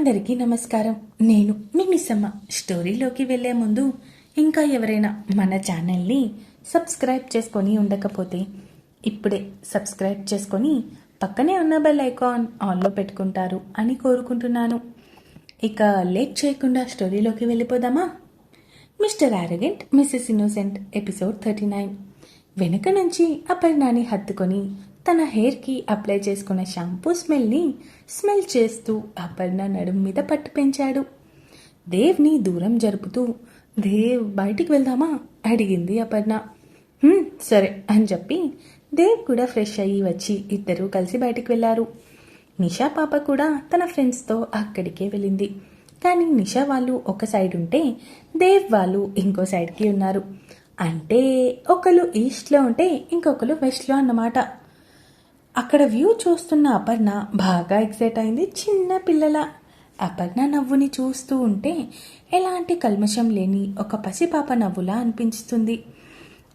అందరికీ నమస్కారం. నేను మీ మిస్సమ్మ. స్టోరీలోకి వెళ్ళే ముందు ఇంకా ఎవరైనా మన ఛానల్ని సబ్స్క్రైబ్ చేసుకొని ఉండకపోతే ఇప్పుడే సబ్స్క్రైబ్ చేసుకొని పక్కనే ఉన్న బెల్ ఐకాన్ ఆన్లో పెట్టుకుంటారు అని కోరుకుంటున్నాను. ఇక లేట్ చేయకుండా స్టోరీలోకి వెళ్ళిపోదామా? Mister arrogant missus innocent episode thirty nine. వెనుక నుంచి అపర్ణాని హత్తుకొని తన హెయిర్కి అప్లై చేసుకున్న షాంపూ స్మెల్ని స్మెల్ చేస్తూ అపర్ణ నడుం మీద పట్టు పెంచాడు. దేవ్ని దూరం జరుపుతూ దేవ్ బయటికి వెళ్దామా? అడిగింది అపర్ణ సరే అని చెప్పి దేవ్ కూడా ఫ్రెష్ అయ్యి వచ్చి ఇద్దరూ కలిసి బయటికి వెళ్ళారు నిషా పాప కూడా తన ఫ్రెండ్స్తో అక్కడికే వెళ్ళింది. కానీ నిషా వాళ్ళు ఒక సైడ్ ఉంటే దేవ్ వాళ్ళు ఇంకో సైడ్కి ఉన్నారు. అంటే ఒకరు ఈస్ట్లో ఉంటే ఇంకొకరు వెస్ట్లో అన్నమాట. అక్కడ వ్యూ చూస్తున్న అపర్ణ బాగా ఎక్సైట్ అయింది. చిన్న పిల్లల. అపర్ణ నవ్వుని చూస్తూ ఉంటే ఎలాంటి కల్మషం లేని ఒక పసిపాప నవ్వులా అనిపించుతుంది.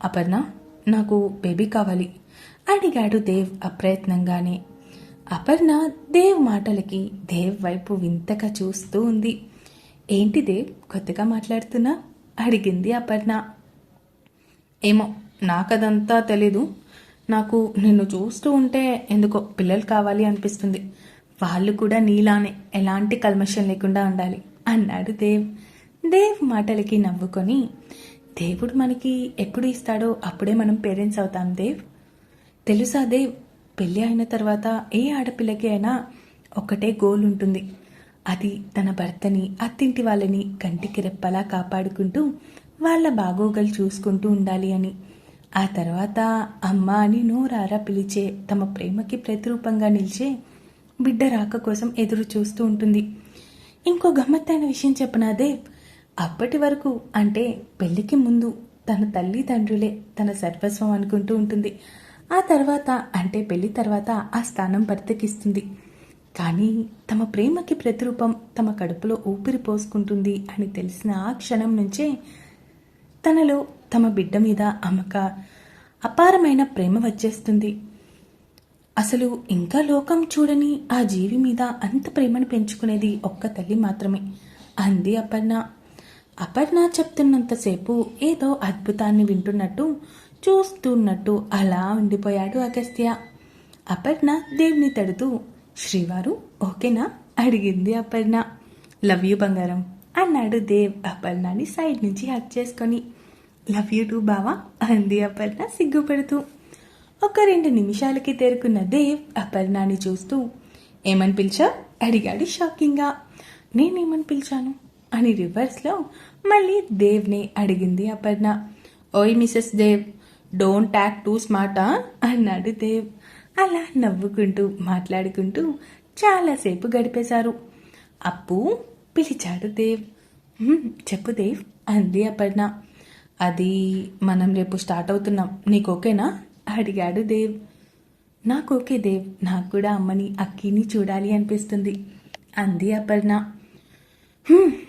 అపర్ణ నాకు బేబీ కావాలి. అడిగాడు దేవ్ అప్రయత్నంగానే. అపర్ణ దేవ్ మాటలకి దేవ్ వైపు వింతగా చూస్తూ ఉంది. ఏంటి దేవ్ కొత్తగా మాట్లాడుతున్నా? అడిగింది అపర్ణ. ఏమో నాకదంతా తెలీదు. నాకు నిన్ను చూస్తూ ఉంటే ఎందుకో పిల్లలు కావాలి అనిపిస్తుంది. వాళ్ళు కూడా నీలానే ఎలాంటి కల్మషం లేకుండా ఉండాలి. అన్నాడు దేవ్. దేవ్ మాటలకి నవ్వుకొని దేవుడు మనకి ఎప్పుడు ఇస్తాడో అప్పుడే మనం పేరెంట్స్ అవుతాం దేవ్. తెలుసా దేవ్ పెళ్ళి అయిన తర్వాత ఏ ఆడపిల్లకి అయినా ఒకటే గోల్ ఉంటుంది. అది తన భర్తని అత్తింటి వాళ్ళని కంటికి రెప్పలా కాపాడుకుంటూ వాళ్ళ బాగోగలు చూసుకుంటూ ఉండాలి అని. ఆ తర్వాత అమ్మ అని నోరారా పిలిచే తమ ప్రేమకి ప్రతిరూపంగా నిలిచే బిడ్డ రాక కోసం ఎదురు చూస్తూ ఉంటుంది. ఇంకో గమ్మత్తైన విషయం చెప్పనా దేవ్? అప్పటి వరకు అంటే పెళ్ళికి ముందు తన తల్లిదండ్రులే తన సర్వస్వం అనుకుంటూ ఉంటుంది. ఆ తర్వాత అంటే పెళ్ళి తర్వాత ఆ స్థానం బర్తకిస్తుంది కానీ తమ ప్రేమకి ప్రతిరూపం తమ కడుపులో ఊపిరి పోసుకుంటుంది అని తెలిసిన ఆ క్షణం నుంచే తనలో తమ బిడ్డ మీద అమ్మక అపారమైన ప్రేమ వచ్చేస్తుంది. అసలు ఇంకా లోకం చూడని ఆ జీవి మీద అంత ప్రేమను పెంచుకునేది ఒక్క తల్లి మాత్రమే. అంది అపర్ణ. అపర్ణ చెప్తున్నంతసేపు ఏదో అద్భుతాన్ని వింటున్నట్టు చూస్తున్నట్టు అలా ఉండిపోయాడు అగస్త్య. అపర్ణ దేవుని తడుతూ శ్రీవారు ఓకేనా? అడిగింది అపర్ణ. లవ్ యూ బంగారం అన్నాడు దేవ్ అపర్ణని సైడ్ నుంచి హక్ చేసుకొని. లవ్ యూ టూ బావా. అంది అపర్ణ సిగ్గుపడుతూ. ఒక రెండు నిమిషాలకి తేరుకున్న దేవ్ అపర్ణాని చూస్తూ ఏమని పిలిచా అడిగాడు షాకింగ్గా. నేనేమని పిలిచాను? అని రివర్స్లో మళ్ళీ దేవ్నే అడిగింది అపర్ణ. ఓయ్ missus Dev don't talk too స్మార్టా? అన్నాడు దేవ్. అలా నవ్వుకుంటూ మాట్లాడుకుంటూ చాలాసేపు గడిపేశారు. అప్పు? పిలిచాడు దేవ్. చెప్పు దేవ్ అంది అపర్ణ. అది మనం రేపు స్టార్ట్ అవుతున్నాం. నీకు ఓకేనా? అడిగాడు దేవ్. నాకు ఓకే దేవ్. నాకు కూడా అమ్మని అక్కిని చూడాలి అనిపిస్తుంది అంది అపర్ణ.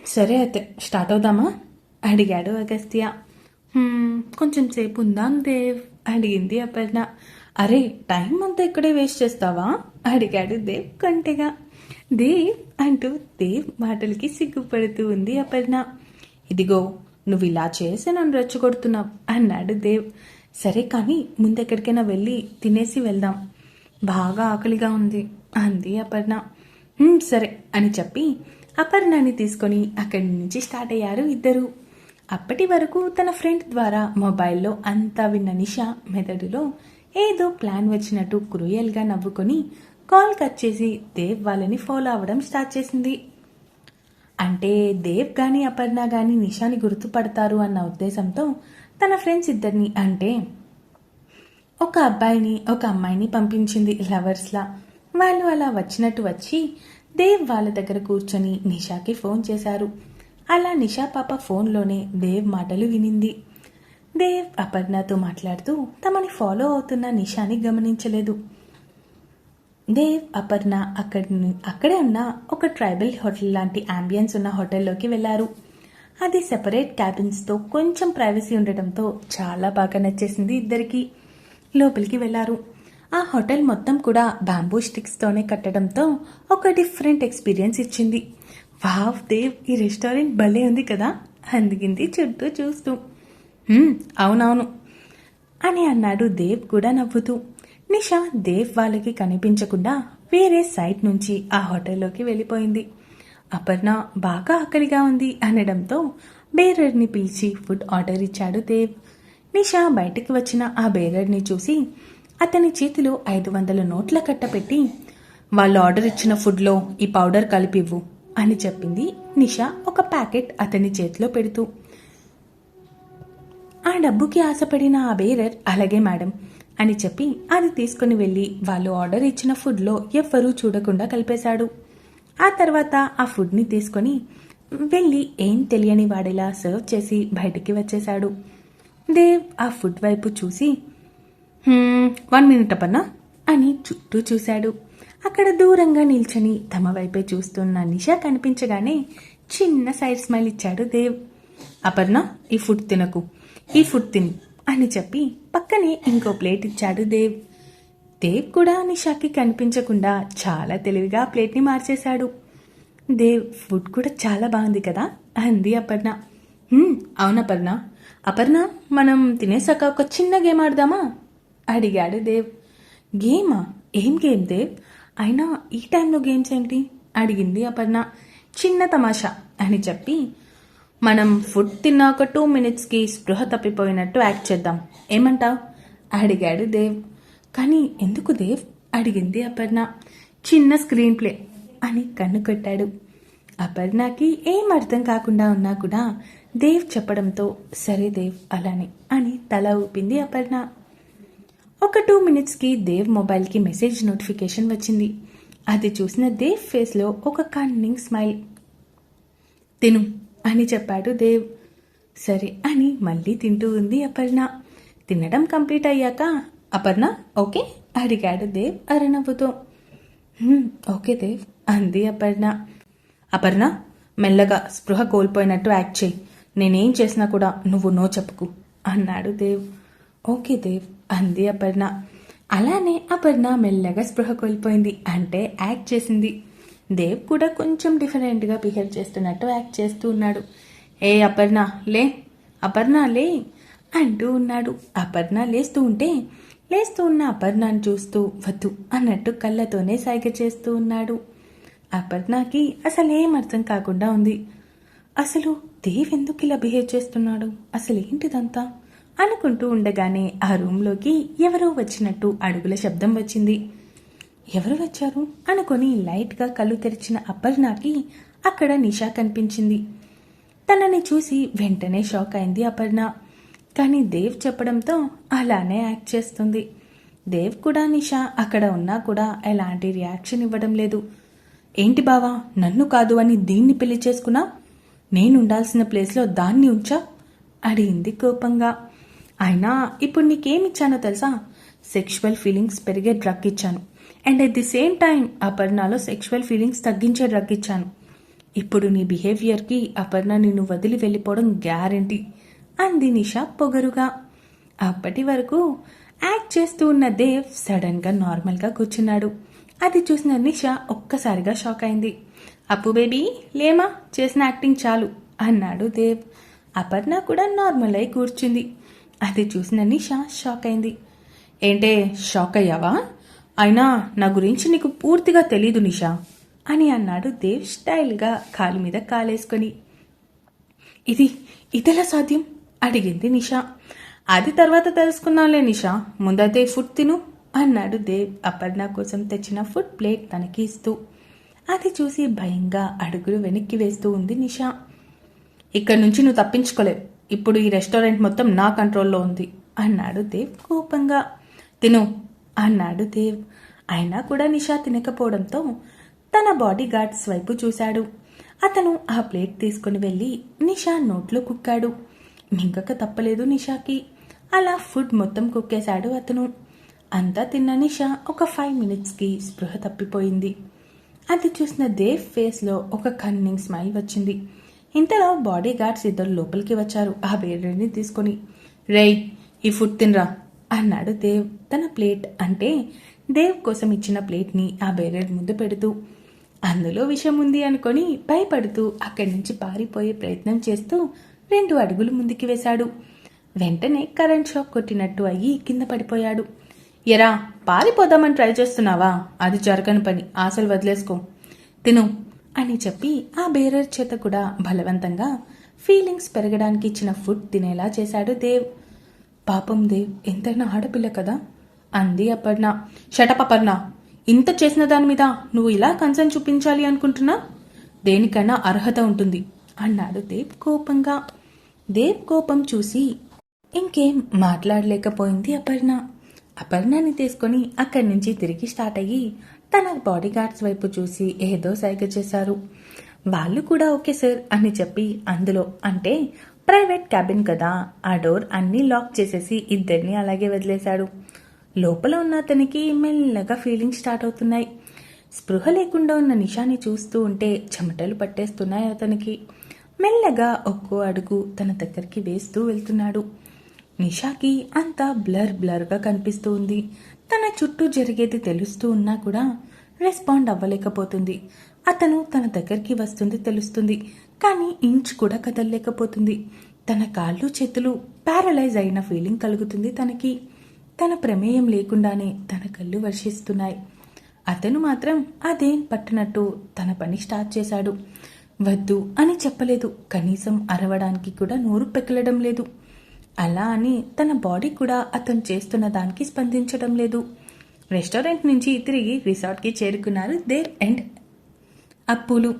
సరే అయితే స్టార్ట్ అవుదామా? అడిగాడు అగస్త్య. కొంచెం సేపు ఉందాం దేవ్ అడిగింది అపర్ణ. అరే టైం అంతా ఇక్కడే వేస్ట్ చేస్తావా? అడిగాడు దేవ్ కొంటెగా. దేవ్ అంటూ దేవ్ మాటలకి సిగ్గుపడుతూ ఉంది అపర్ణ. ఇదిగో నువ్వు ఇలా చేసి నన్ను రెచ్చగొడుతున్నావు అన్నాడు దేవ్. సరే కానీ ముందెక్కడికైనా వెళ్ళి తినేసి వెళ్దాం. బాగా ఆకలిగా ఉంది అంది అపర్ణ. సరే అని చెప్పి అపర్ణని తీసుకొని అక్కడి నుంచి స్టార్ట్ అయ్యారు ఇద్దరు. అప్పటి వరకు తన ఫ్రెండ్ ద్వారా మొబైల్లో అంతా విన్న నిషా మెదడులో ఏదో ప్లాన్ వచ్చినట్టు క్రూయల్గా నవ్వుకొని కాల్ కట్ చేసి దేవ్ వాళ్ళని ఫాలో అవ్వడం స్టార్ట్ చేసింది. అంటే దేవ్ కానీ అపర్ణ కానీ నిషాని గుర్తుపడతారు అన్న ఉద్దేశంతో తన ఫ్రెండ్స్ ఇద్దరిని అంటే ఒక అబ్బాయిని ఒక అమ్మాయిని పంపించింది లవర్స్లా వాళ్ళు అలా వచ్చినట్టు వచ్చి దేవ్ వాళ్ళ దగ్గర కూర్చొని నిషాకి ఫోన్ చేశారు. అలా నిషా పాప ఫోన్లోనే దేవ్ మాటలు వినింది. దేవ్ అపర్ణతో మాట్లాడుతూ తమని ఫాలో అవుతున్న నిషాని గమనించలేదు. దేవ్ అపర్ణ అక్కడి అక్కడే ఉన్న ఒక ట్రైబల్ హోటల్ లాంటి అంబియన్స్ ఉన్న హోటల్లోకి వెళ్ళారు అది సెపరేట్ క్యాబిన్స్తో కొంచెం ప్రైవసీ ఉండటంతో చాలా బాగా నచ్చేసింది ఇద్దరికి. లోపలికి వెళ్ళారు ఆ హోటల్ మొత్తం కూడా బ్యాంబూ స్టిక్స్తోనే కట్టడంతో ఒక డిఫరెంట్ ఎక్స్పీరియన్స్ ఇచ్చింది. వావ్ దేవ్ ఈ రెస్టారెంట్ భలే ఉంది కదా అందుకింది చుట్టూ చూస్తూ. అవునవును అని అన్నాడు దేవ్ కూడా నవ్వుతూ. నిషా దేవ్ వాళ్ళకి కనిపించకుండా వేరే సైట్ నుంచి ఆ హోటల్లోకి వెళ్ళిపోయింది. అపర్ణ బాగా ఆకలిగా ఉంది అనడంతో బేరర్ని పిలిచి ఫుడ్ ఆర్డర్ ఇచ్చాడు దేవ్. నిషా బయటికి వచ్చిన ఆ బేరర్ని చూసి అతని చేతిలో ఐదు వందల నోట్ల కట్ట పెట్టి వాళ్ళు ఆర్డర్ ఇచ్చిన ఫుడ్లో ఈ పౌడర్ కలిపివ్వు అని చెప్పింది నిషా ఒక ప్యాకెట్ అతని చేతిలో పెడుతూ. ఆ డబ్బుకి ఆశపడిన ఆ బేరర్ అలాగే మేడం అని చెప్పి అది తీసుకుని వెళ్ళి వాళ్ళు ఆర్డర్ ఇచ్చిన ఫుడ్లో ఎవ్వరూ చూడకుండా కలిపేశాడు. ఆ తర్వాత ఆ ఫుడ్ని తీసుకొని వెళ్ళి ఏం తెలియని వాడిలా సర్వ్ చేసి బయటికి వచ్చేశాడు. దేవ్ ఆ ఫుడ్ వైపు చూసి వన్ మినిట్ అప్పన్నా అని చుట్టూ చూశాడు. అక్కడ దూరంగా నిల్చొని తమ వైపే చూస్తున్న నిషా కనిపించగానే చిన్న సైడ్ స్మైల్ ఇచ్చాడు దేవ్. అపర్ణ ఈ ఫుడ్ తినకు ఈ ఫుడ్ తిని అని చెప్పి పక్కనే ఇంకో ప్లేట్ ఇచ్చాడు దేవ్. దేవ్ కూడా నిషాకి కనిపించకుండా చాలా తెలివిగా ప్లేట్ని మార్చేశాడు. దేవ్ ఫుడ్ కూడా చాలా బాగుంది కదా? అంది అపర్ణ. "హ్మ్, అవును అపర్ణ. అపర్ణ మనం తినేసాక ఒక చిన్న గేమ్ ఆడదామా? అడిగాడు దేవ్. గేమా? ఏం గేమ్ దేవ్? అయినా ఈ టైంలో గేమ్స్ ఏంటి? అడిగింది అపర్ణ. చిన్న తమాషా అని చెప్పి మనం ఫుడ్ తిన్నాక టూ మినిట్స్కి స్పృహ తప్పిపోయినట్టు యాక్ట్ చేద్దాం. ఏమంటావ్? అడిగాడు దేవ్. కానీ ఎందుకు దేవ్? అడిగింది అపర్ణ. చిన్న స్క్రీన్ ప్లే అని కన్ను కొట్టాడు. అపర్ణకి ఏం అర్థం కాకుండా ఉన్నా కూడా దేవ్ చెప్పడంతో సరే దేవ్ అలానే అని తల ఊపింది అపర్ణ. ఒక టూ మినిట్స్కి దేవ్ మొబైల్కి మెసేజ్ నోటిఫికేషన్ వచ్చింది. అది చూసిన దేవ్ ఫేస్లో ఒక కన్నింగ్ స్మైల్ తిను. అని చెప్పాడు దేవ్. సరే అని మళ్ళీ తింటూ ఉంది అపర్ణ. తినడం కంప్లీట్ అయ్యాక అపర్ణ ఓకే? అడిగాడు దేవ్ అరనవ్వుతో. ఓకే దేవ్ అంది అపర్ణ. అపర్ణ మెల్లగా స్పృహ కోల్పోయినట్టు యాక్ట్ చేయి. నేనేం చేసినా కూడా నువ్వు నో చెప్పుకు అన్నాడు దేవ్. ఓకే దేవ్ అంది అపర్ణ. అలానే అపర్ణ మెల్లగా స్పృహ కోల్పోయింది. అంటే యాక్ట్ చేసింది. దేవ్ కూడా కొంచెం డిఫరెంట్గా బిహేవ్ చేస్తున్నట్టు యాక్ట్ చేస్తూ ఉన్నాడు. ఏ అపర్ణ లే అపర్ణ లే అంటూ ఉన్నాడు. అపర్ణ లేస్తూ ఉంటే లేస్తూ ఉన్న అపర్ణను చూస్తూ వద్దు అన్నట్టు కళ్ళతోనే సైగ చేస్తూ ఉన్నాడు. అపర్ణకి అసలు ఏం అర్థం కాకుండా ఉంది. అసలు దేవ్ ఎందుకు ఇలా బిహేవ్ చేస్తున్నాడు? అసలు ఏంటిదంతా? అనుకుంటూ ఉండగానే ఆ రూమ్లోకి ఎవరో వచ్చినట్టు అడుగుల శబ్దం వచ్చింది. ఎవరు వచ్చారు? అనుకొని లైట్గా కళ్ళు తెరిచిన అపర్ణకి అక్కడ నిషా కనిపించింది. తనని చూసి వెంటనే షాక్ అయింది అపర్ణ. కానీ దేవ్ చెప్పడంతో అలానే యాక్ట్ చేస్తుంది. దేవ్ కూడా నిషా అక్కడ ఉన్నా కూడా ఎలాంటి రియాక్షన్ ఇవ్వడం లేదు. ఏంటి బావా నన్ను కాదు అని దీన్ని పెళ్ళి చేసుకున్నా? నేను ఉండాల్సిన ప్లేస్లో దాన్ని ఉంచా? అడిగింది కోపంగా. అయినా ఇప్పుడు నీకేమిచ్చానో తెలుసా? సెక్షువల్ ఫీలింగ్స్ పెరిగే డ్రగ్ ఇచ్చాను. And at the same time అపర్ణలో sexual feelings తగ్గించే డ్రగ్ ఇచ్చాను. ఇప్పుడు నీ బిహేవియర్కి అపర్ణ నిన్ను వదిలి వెళ్ళిపోవడం గ్యారంటీ అంది నిషా పొగరుగా. అప్పటి వరకు యాక్ట్ చేస్తూ ఉన్న దేవ్ సడన్గా నార్మల్గా కూర్చున్నాడు. అది చూసిన నిషా ఒక్కసారిగా షాక్ అయింది. అప్పు బేబీ లేమా? చేసిన యాక్టింగ్ చాలు అన్నాడు దేవ్. అపర్ణ కూడా నార్మల్ అయి కూర్చుంది. అది చూసిన నిషా షాక్ అయింది. ఏంటే షాక్ అయ్యావా? అయినా నా గురించి నీకు పూర్తిగా తెలీదు నిషా అని అన్నాడు దేవ్ స్టైల్గా కాలు మీద కాలేసుకొని. ఇది ఇదెలా సాధ్యం? అడిగింది నిషా. అది తర్వాత తెలుసుకున్నాంలే నిషా. ముందైతే ఫుడ్ తిను అన్నాడు దేవ్ అపర్ణ కోసం తెచ్చిన ఫుడ్ ప్లేట్ తనకి ఇస్తూ. అది చూసి భయంగా అడుగులు వెనక్కి వేస్తూ ఉంది నిషా. ఇక్కడి నుంచి నువ్వు తప్పించుకోలేవు. ఇప్పుడు ఈ రెస్టారెంట్ మొత్తం నా కంట్రోల్లో ఉంది అన్నాడు దేవ్ కోపంగా. తిను అన్నాడు దేవ్. అయినా కూడా నిషా తినకపోవడంతో తన బాడీ గార్డ్స్ వైపు చూశాడు. అతను ఆ ప్లేట్ తీసుకుని వెళ్ళి నిషా నోట్లో కుక్కాడు. మింగక తప్పలేదు నిషాకి. అలా ఫుడ్ మొత్తం కుక్కేశాడు అతను. అంతా తిన్న నిషా ఒక ఫైవ్ మినిట్స్కి స్పృహ తప్పిపోయింది. అది చూసిన దేవ్ ఫేస్లో ఒక కన్నింగ్ స్మైల్ వచ్చింది. ఇంతలో బాడీ గార్డ్స్ ఇద్దరు లోపలికి వచ్చారు. ఆ బేరర్ని తీసుకొని రేయ్ ఈ ఫుడ్ తినరా? అన్నాడు దేవ్. తన ప్లేట్ అంటే దేవ్ కోసం ఇచ్చిన ప్లేట్ని ఆ బేరర్ ముందు పెడుతూ అందులో విషం ఉంది అనుకొని భయపడుతూ అక్కడి నుంచి పారిపోయే ప్రయత్నం చేస్తూ రెండు అడుగులు ముందుకి వేశాడు. వెంటనే కరెంట్ షాక్ కొట్టినట్టు అయ్యి కింద పడిపోయాడు. ఎరా పారిపోదామని ట్రై చేస్తున్నావా? అది జరగని పని. ఆశలు వదిలేసుకో. తిను అని చెప్పి ఆ బేరర్ చేత కూడా బలవంతంగా ఫీలింగ్స్ పెరగడానికి ఇచ్చిన ఫుడ్ తినేలా చేశాడు దేవ్. పాపం దేవ్ ఎంతైనా ఆడపిల్ల కదా? అంది అపర్ణ. షటప్ అపర్ణ. ఇంత చేసిన దాని మీద నువ్వు ఇలా కన్సర్న్ చూపించాలి అనుకుంటున్నా? దేనికైనా అర్హత ఉంటుంది అన్నాడు దేవ్ కోపంగా. దేవ్ కోపం చూసి ఇంకేం మాట్లాడలేకపోయింది అపర్ణ. అపర్ణని తీసుకొని అక్కడి నుంచి తిరిగి స్టార్ట్ అయ్యి తన బాడీ గార్డ్స్ వైపు చూసి ఏదో సైగ చేశారు. వాళ్ళు కూడా ఓకే సార్ అని చెప్పి అందులో అంటే ప్రైవేట్ క్యాబిన్ కదా ఆ డోర్ అన్నీ లాక్ చేసేసి ఇద్దరిని అలాగే వదిలేశాడు. లోపల ఉన్న అతనికి మెల్లగా ఫీలింగ్ స్టార్ట్ అవుతున్నాయి. స్పృహ లేకుండా ఉన్న నిషాని చూస్తూ ఉంటే చెమటలు పట్టేస్తున్నాయి అతనికి. మెల్లగా ఒక్కో అడుగు తన దగ్గరికి వేస్తూ వెళ్తున్నాడు. నిషాకి అంతా బ్లర్ బ్లర్గా కనిపిస్తూ ఉంది తన చుట్టూ జరిగేది తెలుస్తూ ఉన్నా కూడా రెస్పాండ్ అవ్వలేకపోతుంది. అతను తన దగ్గరికి వస్తుంది తెలుస్తుంది. కానీ ఇంచ్ కూడా కదలలేకపోతుంది. తన కాళ్ళు చేతులు ప్యారలైజ్ అయిన ఫీలింగ్ కలుగుతుంది తనకి. తన ప్రమేయం లేకుండానే తన కళ్ళు వర్షిస్తున్నాయి. అతను మాత్రం అదేం పట్టినట్టు తన పని స్టార్ట్ చేశాడు. వద్దు అని చెప్పలేదు. కనీసం అరవడానికి కూడా నోరు పెక్కలడం లేదు. అలా అని తన బాడీ కూడా అతను చేస్తున్న దానికి స్పందించడం లేదు. రెస్టారెంట్ నుంచి తిరిగి రిసార్ట్కి చేరుకున్నారు. దేవ్ అండ్ అప్పులు.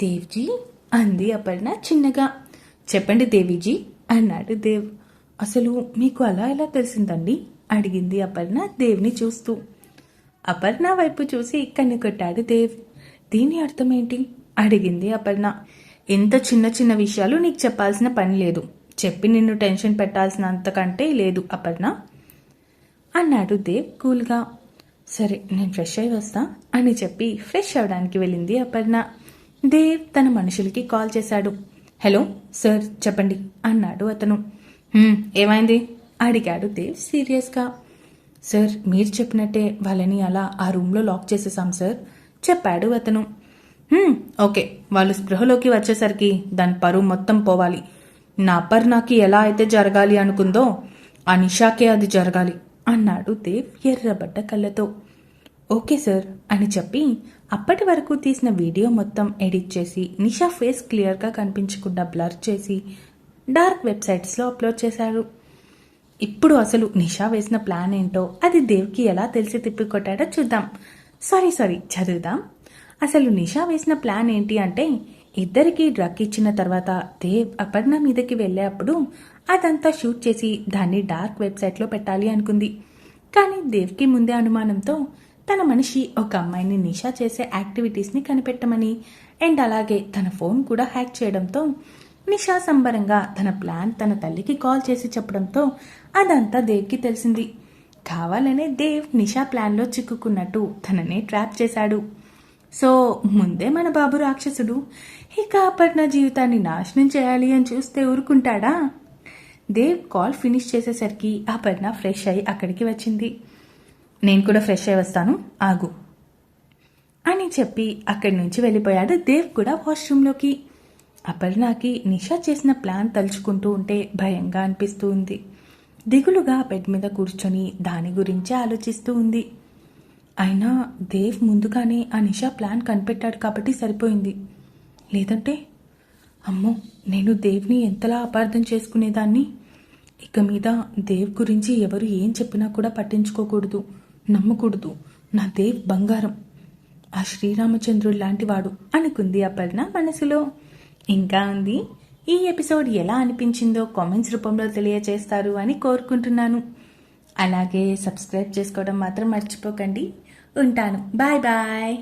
దేవ్జీ అంది అపర్ణ చిన్నగా. చెప్పండి దేవిజీ అన్నాడు దేవ్. అసలు మీకు అలా ఎలా తెలిసిందండి? అడిగింది అపర్ణ దేవ్ని చూస్తూ. అపర్ణ వైపు చూసి కన్ను కొట్టాడు దేవ్. దీని అర్థం ఏంటి అడిగింది అపర్ణ. ఎంత చిన్న చిన్న విషయాలు నీకు చెప్పాల్సిన పని లేదు. చెప్పి నిన్ను టెన్షన్ పెట్టాల్సిన అంతకంటే లేదు అపర్ణ అన్నాడు దేవ్ కూల్గా. సరే నేను ఫ్రెష్ అయి వస్తా అని చెప్పి ఫ్రెష్ అవడానికి వెళ్ళింది అపర్ణ. దేవ్ తన మనుషులకి కాల్ చేశాడు. హలో సార్ చెప్పండి అన్నాడు అతను. ఏమైంది? అడిగాడు దేవ్ సీరియస్గా. సార్ మీరు చెప్పినట్టే వాళ్ళని అలా ఆ రూమ్లో లాక్ చేసేసాం సార్ చెప్పాడు అతను. ఓకే వాళ్ళు స్పృహలోకి వచ్చేసరికి దాని పరువు మొత్తం పోవాలి. నా అపర్ణకి ఎలా అయితే జరగాలి అనుకుందో ఆ నిషాకే అది జరగాలి అన్నాడు దేవ్ ఎర్రబడ్డ కళ్ళతో. ఓకే సార్ అని చెప్పి అప్పటి వరకు తీసిన వీడియో మొత్తం ఎడిట్ చేసి నిషా ఫేస్ క్లియర్గా కనిపించకుండా బ్లర్ చేసి డార్క్ వెబ్సైట్స్లో అప్లోడ్ చేశారు. ఇప్పుడు అసలు నిషా వేసిన ప్లాన్ ఏంటో అది దేవ్కి ఎలా తెలిసి తిప్పికొట్టాడో చూద్దాం. సారీ సారీ చదువుదాం. అసలు నిషా వేసిన ప్లాన్ ఏంటి అంటే ఇద్దరికి డ్రగ్ ఇచ్చిన తర్వాత దేవ్ అపర్ణ మీదకి వెళ్ళేటప్పుడు అదంతా షూట్ చేసి దాన్ని డార్క్ వెబ్సైట్లో పెట్టాలి అనుకుంది. కానీ దేవ్కి ముందే అనుమానంతో తన మనిషి ఒక అమ్మాయిని నిషా చేసే యాక్టివిటీస్ని కనిపెట్టమని అండ్ అలాగే తన ఫోన్ కూడా హ్యాక్ చేయడంతో నిషా సంబరంగా తన ప్లాన్ తన తల్లికి కాల్ చేసి చెప్పడంతో అదంతా దేవ్కి తెలిసింది. కావాలనే దేవ్ నిషా ప్లాన్లో చిక్కుకున్నట్టు తననే ట్రాప్ చేశాడు. సో ముందే మన బాబు రాక్షసుడు. ఇక అపర్ణ జీవితాన్ని నాశనం చేయాలి అని చూస్తే ఊరుకుంటాడా? దేవ్ కాల్ ఫినిష్ చేసేసరికి అపర్ణ ఫ్రెష్ అయి అక్కడికి వచ్చింది. నేను కూడా ఫ్రెష్ అయి వస్తాను. ఆగు. అని చెప్పి అక్కడి నుంచి వెళ్ళిపోయాడు దేవ్ కూడా వాష్రూమ్లోకి అపర్ణకి నిషా చేసిన ప్లాన్ తలుచుకుంటూ ఉంటే భయంగా అనిపిస్తూ ఉంది. దిగులుగా బెడ్ మీద కూర్చొని దాని గురించే ఆలోచిస్తూ ఉంది. అయినా దేవ్ ముందుగానే ఆ నిషా ప్లాన్ కనిపెట్టాడు కాబట్టి సరిపోయింది. లేదంటే అమ్మో నేను దేవ్ని ఎంతలా అపార్థం చేసుకునేదాన్ని? ఇక మీద దేవ్ గురించి ఎవరు ఏం చెప్పినా కూడా పట్టించుకోకూడదు. నమ్మకూడదు. నా దేవ్ బంగారం. ఆ శ్రీరామచంద్రుడు లాంటివాడు అనుకుంది అపర్ణ మనసులో. ఇంకా ఉంది ఈ ఎపిసోడ్ ఎలా అనిపించిందో కామెంట్స్ రూపంలో తెలియజేస్తారు అని కోరుకుంటున్నాను. అలాగే సబ్స్క్రైబ్ చేసుకోవడం మాత్రం మర్చిపోకండి. ఉంటాను. Bye bye.